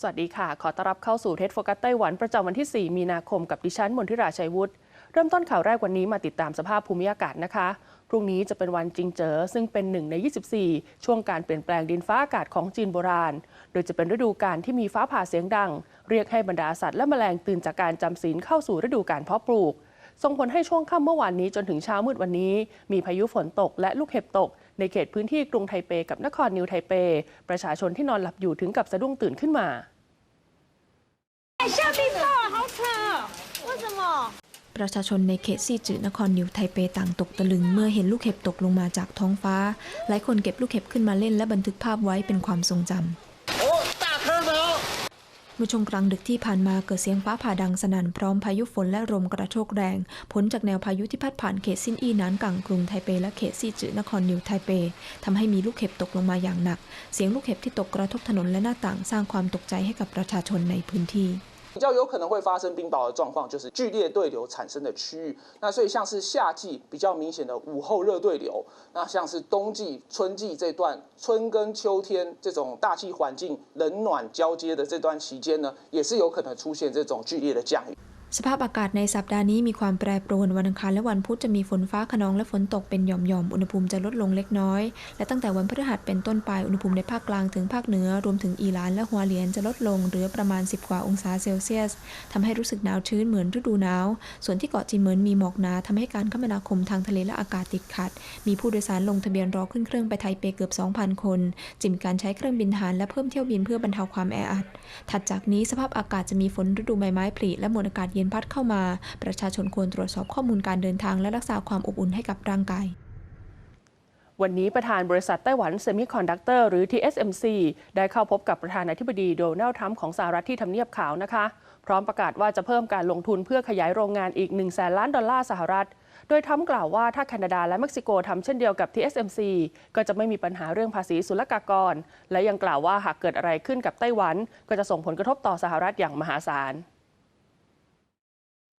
สวัสดีค่ะ ขอต้อนรับเข้าสู่เทสโฟกัสไต้หวันประจำวันที่ 4 มีนาคมกับดิฉันมนทิราชัยวุฒิ เริ่มต้นข่าวแรกวันนี้มาติดตามสภาพภูมิอากาศนะคะ พรุ่งนี้จะเป็นวันจิงเจอ ซึ่งเป็นหนึ่งใน 24 ช่วงการเปลี่ยนแปลงดินฟ้าอากาศของจีนโบราณ โดยจะเป็นฤดูกาลที่มีฟ้าผ่าเสียงดัง เรียกให้บรรดาสัตว์และแมลงตื่นจากการจำศีลเข้าสู่ฤดูการเพาะปลูก ส่งผลให้ช่วงค่ำเมื่อวานนี้จนถึงเช้ามืดวันนี้ มีพายุฝนตกและลูกเห็บตก ในเขตพื้นที่กรุงไทเปกับนครนิวไทเป ประชาชนที่นอนหลับอยู่ถึงกับสะดุ้งตื่นขึ้นมาประชาชนในเขตซีจือนครนิวไทเปต่างตกตะลึงเมื่อเห็นลูกเห็บตกลงมาจากท้องฟ้า หลายคนเก็บลูกเห็บขึ้นมาเล่นและบันทึกภาพไว้เป็นความทรงจำ เมื่อช่วงกลางดึกที่ผ่านมาเกิดเสียงฟ้าผ่าดังสนั่นพร้อมพายุฝนและลมกระโชกแรง ผลจากแนวพายุที่พัดผ่านเขตซินอีนานกังกรุงไทเปและเขตซีจือนครนิวไทเปทำให้มีลูกเห็บตกลงมาอย่างหนัก เสียงลูกเห็บที่ตกกระทบถนนและหน้าต่างสร้างความตกใจให้กับประชาชนในพื้นที่ 比较有可能会发生冰雹的状况，就是剧烈对流产生的区域。那所以像是夏季比较明显的午后热对流，那像是冬季、春季这段春跟秋天这种大气环境冷暖交接的这段期间呢，也是有可能出现这种剧烈的降雨。 สภาพอากาศในสัปดาห์นี้มีความแปรปรวน วันอังคารและวันพุธจะมีฝนฟ้าขนองและฝนตกเป็นหย่อมๆ อุณหภูมิจะลดลงเล็กน้อย และตั้งแต่วันพฤหัสเป็นต้นไป อุณหภูมิในภาคกลางถึงภาคเหนือ รวมถึงอีหลานและหัวเหลียนจะลดลงเหลือประมาณ 10 กว่าองศาเซลเซียสทำให้รู้สึกหนาวชื้นเหมือนฤดูหนาว ส่วนที่เกาะจีนเหมินมีหมอกหนาทำให้การคมนาคมทางทะเลและอากาศติดขัด มีผู้โดยสารลงทะเบียนรอขึ้นเครื่องไปไทเปเกือบ 2,000 คนจึงมีการใช้เครื่องบินหารและเพิ่มเที่ยวบินเพื่อบรรเทาความแออัด ถัดจากนี้สภาพอากาศจะมีฝนฤดูใบไม้ผลิและมวลอากาศเย็นพัดเข้ามา ประชาชนควรตรวจสอบข้อมูลการเดินทางและรักษาความอบอุ่นให้กับร่างกายวันนี้ประธานบริษัทไต้หวันเซมิคอนดักเตอร์หรือ TSMC ได้เข้าพบกับประธานาธิบดีโดนัลด์ทรัมป์ของสหรัฐที่ทำเนียบขาวนะคะ พร้อมประกาศว่าจะเพิ่มการลงทุนเพื่อขยายโรงงานอีก1แสนล้านดอลลาร์สหรัฐ โดยทรัมป์กล่าวว่าถ้าแคนาดาและเม็กซิโกทำเช่นเดียวกับ TSMC ก็จะไม่มีปัญหาเรื่องภาษีศุลกากร และยังกล่าวว่าหากเกิดอะไรขึ้นกับไต้หวัน ก็จะส่งผลกระทบต่อสหรัฐอย่างมหาศาล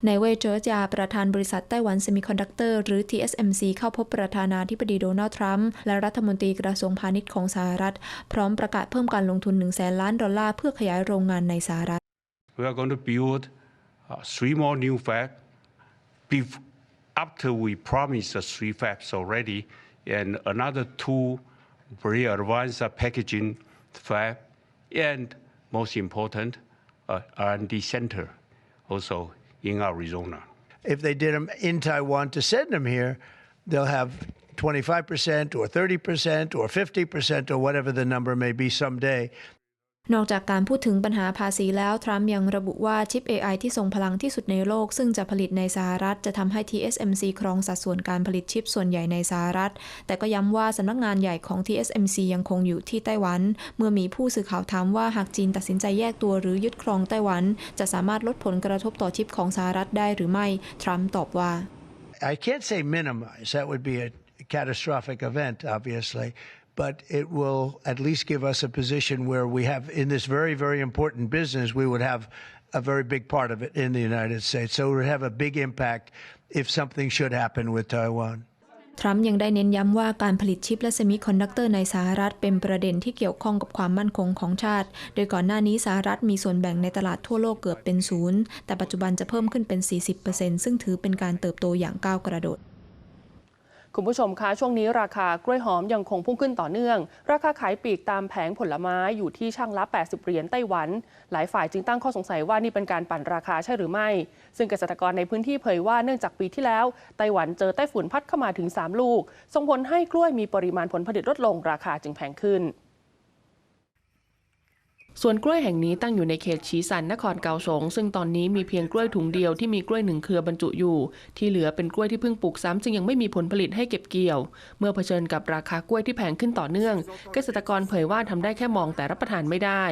นายเว่เจอร์จาประธานบริษัทไต้หวันเซมิคอนดักเตอร์หรือ TSMC เข้าพบประธานาธิบดีโดนัลด์ทรัมป์และรัฐมนตรีกระทรวงพาณิชย์ของสหรัฐ พร้อมประกาศเพิ่มการลงทุน 1 0 0สนล้านดอลลาร์เพื่อขยายโรงงานในสหรัฐ We are going to build three more new fab after we promised the three fabs already and another two very advanced packaging fab and most important R&D center also in Arizona. If they did them in Taiwan to send them here, they'll have 25% or 30% or 50% or whatever the number may be someday. นอกจากการพูดถึงปัญหาภาษีแล้ว ทรัมป์ยังระบุว่าชิป AI ที่ทรงพลังที่สุดในโลก ซึ่งจะผลิตในสหรัฐ จะทำให้ TSMC ครองสัดส่วนการผลิตชิปส่วนใหญ่ในสหรัฐ แต่ก็ย้ำว่าสำนักงานใหญ่ของ TSMC ยังคงอยู่ที่ไต้หวัน เมื่อมีผู้สื่อข่าวถามว่าหากจีนตัดสินใจแยกตัวหรือยึดครองไต้หวัน จะสามารถลดผลกระทบต่อชิปของสหรัฐได้หรือไม่ ทรัมป์ตอบว่า I can't say minimize, that would be a catastrophic event, obviously, but it will at least give us a position where we have, in this very, very important business, we would have a very big part of it in the United States. So it would have a big impact if something should happen with Taiwan. ทรัมป์ยังได้เน้นย้ำว่าการผลิตชิปและเซมิคอนดักเตอร์ในสหรัฐเป็นประเด็นที่เกี่ยวข้องกับความมั่นคงของชาติ โดยก่อนหน้านี้สหรัฐมีส่วนแบ่งในตลาดทั่วโลกเกือบเป็นศูนย์ แต่ปัจจุบันจะเพิ่มขึ้นเป็น 40%ซึ่งถือเป็นการเติบโตอย่างก้าวกระโดด คุณผู้ชมคะช่วงนี้ราคากล้วยหอมยังคงพุ่งขึ้นต่อเนื่อง ราคาขายปลีกตามแผงผลไม้อยู่ที่ช่างละ 80 เหรียญไต้หวัน หลายฝ่ายจึงตั้งข้อสงสัยว่านี่เป็นการปั่นราคาใช่หรือไม่ ซึ่งเกษตรกรในพื้นที่เผยว่าเนื่องจากปีที่แล้ว ไต้หวันเจอไต้ฝุ่นพัดเข้ามาถึง 3 ลูก ส่งผลให้กล้วยมีปริมาณผลผลิตลดลงราคาจึงแพงขึ้น ส่วนกล้วยแห่งนี้ตั้งอยู่ในเขตชีสันนครเกาสง ซึ่งตอนนี้มีเพียงกล้วยถุงเดียวที่มีกล้วยหนึ่งเครือบรรจุอยู่ ที่เหลือเป็นกล้วยที่เพิ่งปลูกซ้ำจึงยังไม่มีผลผลิตให้เก็บเกี่ยว เมื่อเผชิญกับราคากล้วยที่แพงขึ้นต่อเนื่อง เกษตรกรเผยว่าทำได้แค่มองแต่รับประทานไม่ได้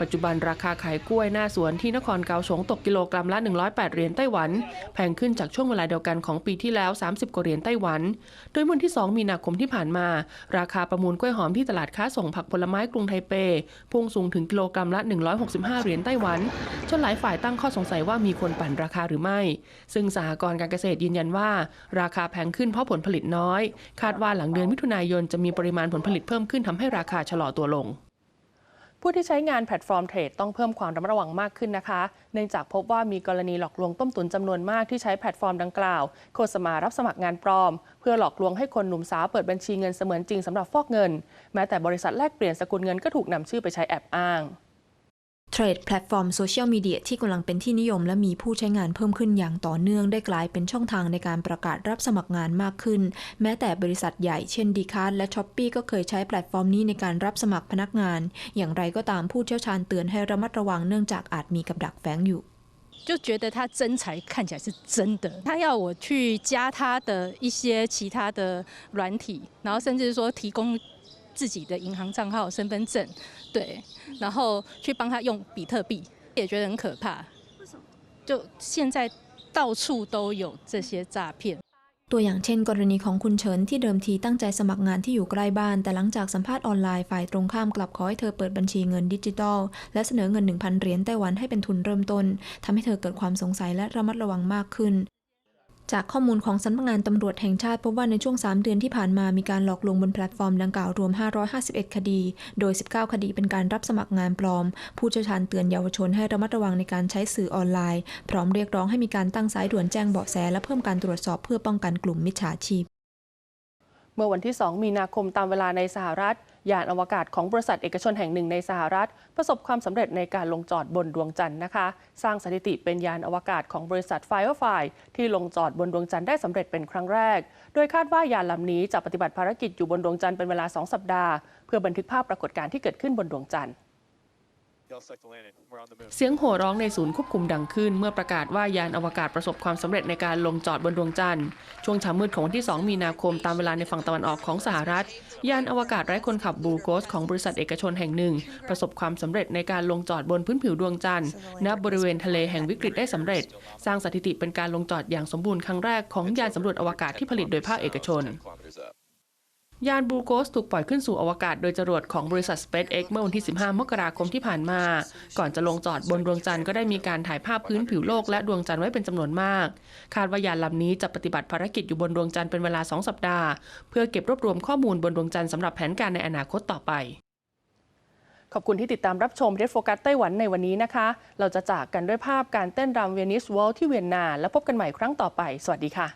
ปัจจุบันราคาขายกล้วยหน้าสวนที่นครเกาสงตกกิโลกรัมละ 108 เหรียญไต้หวัน แพงขึ้นจากช่วงเวลาเดียวกันของปีที่แล้ว 30 กว่าเหรียญไต้หวัน โดยวันที่ 2 มีนาคมที่ผ่านมา ราคาประมูลกล้วยหอมที่ตลาดค้าส่งผักผลไม้กรุงไทเปพุ่งสูงถึงกิโลกรัมละ 165 เหรียญไต้หวัน จนหลายฝ่ายตั้งข้อสงสัยว่ามีคนปั่นราคาหรือไม่ ซึ่งสหกรณ์การเกษตรยืนยันว่า ราคาแพงขึ้นเพราะผลผลิตน้อย คาดว่าหลังเดือนมิถุนายนจะมีปริมาณผลผลิตเพิ่มขึ้นทำให้ราคาชะลอตัวลง ผู้ที่ใช้งานแพลตฟอร์มเทรดต้องเพิ่มความระมัดระวังมากขึ้นนะคะ เนื่องจากพบว่ามีกรณีหลอกลวงต้มตุ๋นจำนวนมากที่ใช้แพลตฟอร์มดังกล่าว โฆษณารับสมัครงานปลอม เพื่อหลอกลวงให้คนหนุ่มสาวเปิดบัญชีเงินเสมือนจริงสำหรับฟอกเงิน แม้แต่บริษัทแลกเปลี่ยนสกุลเงินก็ถูกนำชื่อไปใช้แอบอ้าง เทรดแพลตฟอร์มโซเชียลมีเดียที่กำลังเป็นที่นิยมและมีผู้ใช้งานเพิ่มขึ้นอย่างต่อเนื่องได้กลายเป็นช่องทางในการประกาศรับสมัครงานมากขึ้น แม้แต่บริษัทใหญ่เช่นดีคาร์และช้อปปีก็เคยใช้แพลตฟอร์มนี้ในการรับสมัครพนักงาน อย่างไรก็ตามผู้เชี่ยวชาญเตือนให้ระมัดระวังเนื่องจากอาจมีกับดักแฝงอยู่ 就觉得他真才看起来是真的，他要我去加他的一些其他的软体，然后甚至说提供 自己的银行账号、身份证，对，然后去帮他用比特币，也觉得很可怕。为什么？就现在到处都有这些诈骗。 ตัวอย่างเช่น กรณีของคุณเฉินที่เดิมทีตั้งใจสมัครงานที่อยู่ใกล้บ้าน แต่หลังจากสัมภาษณ์ออนไลน์ฝ่ายตรงข้ามกลับขอให้เธอเปิดบัญชีเงินดิจิทัล และเสนอเงิน 1,000 เหรียญไต้หวันให้เป็นทุนเริ่มต้นทำให้เธอเกิดความสงสัยและระมัดระวังมากขึ้น จากข้อมูลของสำนักงานตำรวจแห่งชาติพบว่าในช่วง 3 เดือนที่ผ่านมามีการหลอกลวงบนแพลตฟอร์มดังกล่าวรวม 551 คดี โดย 19 คดีเป็นการรับสมัครงานปลอม ผู้เชี่ยวชาญเตือนเยาวชนให้ระมัดระวังในการใช้สื่อออนไลน์ พร้อมเรียกร้องให้มีการตั้งสายด่วนแจ้งเบาะแสและเพิ่มการตรวจสอบเพื่อป้องกันกลุ่มมิจฉาชีพ เมื่อวันที่ 2 มีนาคมตามเวลาในสหรัฐ ยานอวกาศของบริษัทเอกชนแห่งหนึ่งในสหรัฐ ประสบความสำเร็จในการลงจอดบนดวงจันทร์นะคะ สร้างสถิติเป็นยานอวกาศของบริษัทไฟว์ไฟที่ลงจอดบนดวงจันทร์ได้สำเร็จเป็นครั้งแรก โดยคาดว่ายานลำนี้จะปฏิบัติภารกิจอยู่บนดวงจันทร์เป็นเวลา 2 สัปดาห์ เพื่อบันทึกภาพปรากฏการณ์ที่เกิดขึ้นบนดวงจันทร์ เสียงโห่ร้องในศูนย์ควบคุมดังขึ้น เมื่อประกาศว่ายานอวกาศประสบความสำเร็จในการลงจอดบนดวงจันทร์ ช่วงเช้ามืดของวันที่ 2 มีนาคมตามเวลาในฝั่งตะวันออกของสหรัฐ ยานอวกาศไร้คนขับบูโกสของบริษัทเอกชนแห่งหนึ่ง ประสบความสำเร็จในการลงจอดบนพื้นผิวดวงจันทร์ณบริเวณทะเลแห่งวิกฤตได้สำเร็จ สร้างสถิติเป็นการลงจอดอย่างสมบูรณ์ครั้งแรกของยานสำรวจอวกาศที่ผลิตโดยภาคเอกชน ยานบูโกสถูกปล่อยขึ้นสู่อวกาศโดยจรวดของบริษัท SpaceX เมื่อวันที่ 15 มกราคมที่ผ่านมา ก่อนจะลงจอดบนดวงจันทร์ก็ได้มีการถ่ายภาพพื้นผิวโลกและดวงจันทร์ไว้เป็นจำนวนมาก คาดว่ายานลำนี้จะปฏิบัติภารกิจอยู่บนดวงจันทร์เป็นเวลา 2 สัปดาห์ เพื่อเก็บรวบรวมข้อมูลบนดวงจันทร์สำหรับแผนการในอนาคตต่อไป ขอบคุณที่ติดตามรับชมเรดโฟกัสไต้หวันในวันนี้นะคะ เราจะจากกันด้วยภาพการเต้นรำเวนิสวอลที่เวียนนา แล้วพบกันใหม่ครั้งต่อไป สวัสดีค่ะ